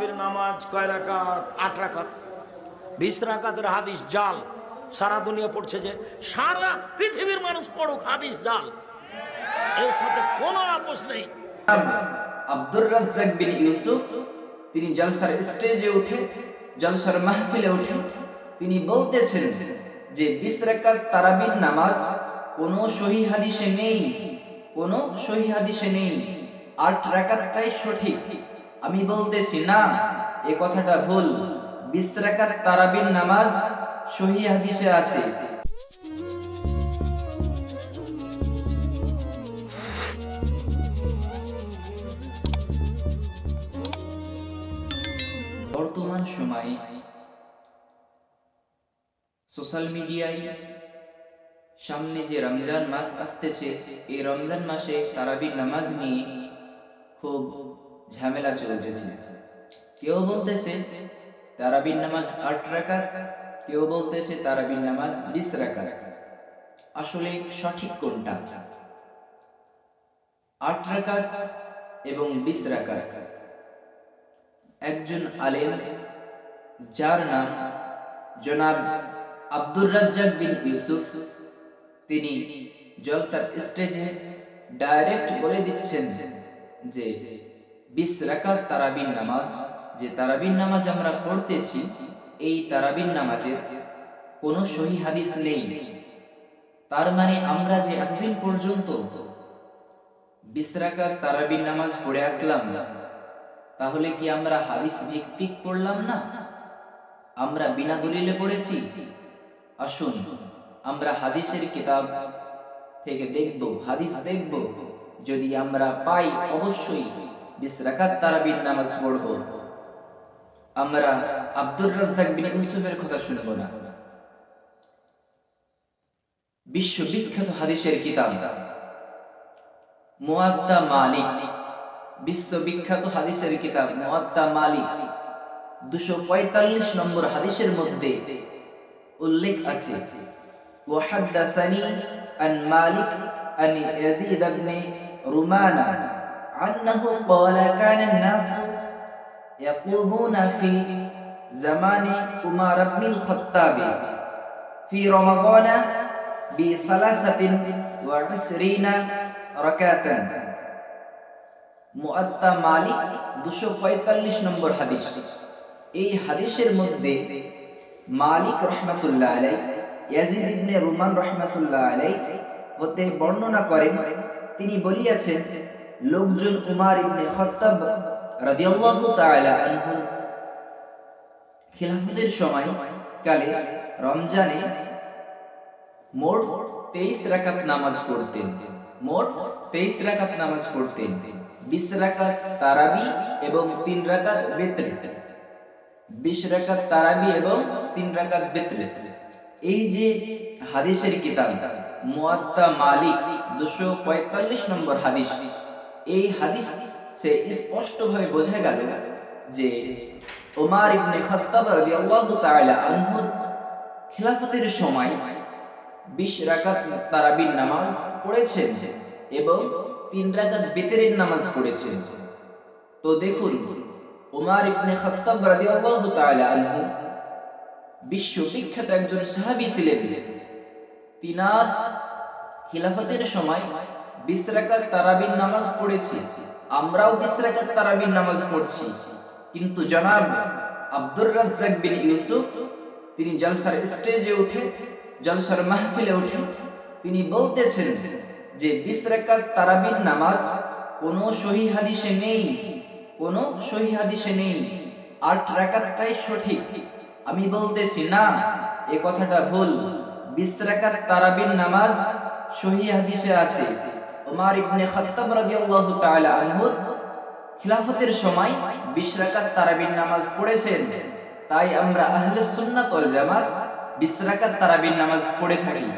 তারাবির নামাজ কয় রাকাত? আট রাকাত। বিশ রাকাতের হাদিস জাল। সারা দুনিয়া পড়ছে যে সারা পৃথিবীর মানুষ পড়ুক হাদিস জাল। এর সাথে কোনো আপোষ নেই। আব্দুর রাজ্জাক বিন ইউসুফ। তিনি জলসার স্টেজে উঠে, জলসার মাহফিলে উঠে তিনি বলতেছেন যে বিশ রাকাত নামাজ কোনো সহি হাদিসে নেই, কোনো সহি হাদিসে নেই। আট রাকাতটাই সঠিক। আমি বলতেছি, না, এ কথাটা ভুল। বিশ রাকাত তারাবির নামাজ সহি হাদিসে আছে। বর্তমান সময়ে সোশ্যাল মিডিয়ায় সামনে যে রমজান মাস আসতেছে, এই রমজান মাসে তারাবির নামাজ নিয়ে খুব ঝামেলা চলতেছে। কেউ বলতেছে, তারাবির নামাজ আট রাকাত, কেউ বলতেছে তারাবির নামাজ বিশ রাকাত। আসলে সঠিক কোনটা? আট রাকাত এবং বিশ রাকাত। একজন আলেম, যার নাম জনাব আব্দুর রাজ্জাক বিন ইউসুফ, তিনি জলসার স্টেজে ডাইরেক্ট বলে দিচ্ছেন যে বিশ রাকাত তারাবিন নামাজ। যে তারাবিন নামাজ আমরা পড়তেছি, এই তারাবিন নামাজের কোনো সহি হাদিস নেই। তার মানে আমরা যে এতদিন পর্যন্ত বিশ রাকাত তারাবিন নামাজ পড়ে আসলাম, তাহলে কি আমরা হাদিস ভিত্তিক পড়লাম না? আমরা বিনা দলিলে পড়েছি? আসুন, আমরা হাদিসের কিতাব থেকে দেখব, হাদিস দেখব। যদি আমরা পাই, অবশ্যই বিশ্ববিখ্যাত হাদিসের কিতাব। মুয়াদ্দা মালিক। বিশ্ববিখ্যাত হাদিসের কিতাব মুয়াদ্দা মালিক। দুশো পঁয়তাল্লিশ নম্বর হাদিসের মধ্যে উল্লেখ আছে। ওয়াহাদ্দাসানি আন মালিক আন ইয়াজিদ ইবনে রুমানা। أنه قال كان الناس يقومون في زمان عمر بن الخطاب في رمضان بثلاثة وعشرين ركعة মুআত্তা মালিক দুশো পঁয়তাল্লিশ নম্বর হাদিস এই হাদিসের মধ্যে মালিক রহমাতুল্লাহ আলাই ইয়াজিদ ইবনে রুমান রহমাতুল্লাহ আলাই হতে বর্ণনা করেন তিনি বলিয়াছেন লোকজন উমার ইবনে খত্তাব রাদিয়াল্লাহু তাআলা আনহু খিলাফতের সময় কালে রমজানে মোট তেইশ রাকাত নামাজ পড়তেন। মোট তেইশ রাকাত নামাজ পড়তেন। বিশ রাকাত তারাবি এবং তিন রাকাত বেতরে। বিশ রাকাত তারাবি এবং তিন রাকাত বেতরে। এই যে হাদিসের কিতাব, মুয়াত্তা মালিক দুশো পঁয়তাল্লিশ নম্বর হাদিস এই হাদিস সে স্পষ্টভাবে বোঝা গেল যে ওমার ইবনে খাত্তাব রাদিয়াল্লাহু তাআলা আনহু খিলাফতের সময় বিশ রাকাত তারাবির নামাজ পড়েছেন এবং তিন রাকাত বেতেরের নামাজ পড়েছেন। তো দেখুন উমার ইবনে খাত্তাব রাদিয়াল্লাহু তাআলা আনহু বিশ্ববিখ্যাত একজন সাহাবী ছিলেন। তিনার খিলাফতের সময় বিশ রাকাত নামাজ পড়েছি। আমরাও বিশ রাকাত নামাজ পড়ছি। কিন্তু জনাব আব্দুর রাজ্জাক বিন ইউসুফ, তিনি জলসার স্টেজে উঠে, জলসার মাহফিলে উঠে, তিনি বলতেছেন যে বিশ রাকাত তারাবির নামাজ কোনো সহি হাদিসে নেই, কোনো সহি হাদিসে নেই। আট রাকাতটাই সঠিক। আমি বলতেছি, না, এ কথাটা ভুল। বিশ তারাবির নামাজ সহি হাদিসে আছে। ওমর ইবনে খাত্তাব রাদিয়াল্লাহু তাআলা আনহু খিলাফতের সময় বিশ রাকাত তারাবির নামাজ পড়েছেন। তাই আমরা আহলে সুন্নাত ওয়াল জামাত বিশ রাকাত তারাবির নামাজ পড়ে থাকি।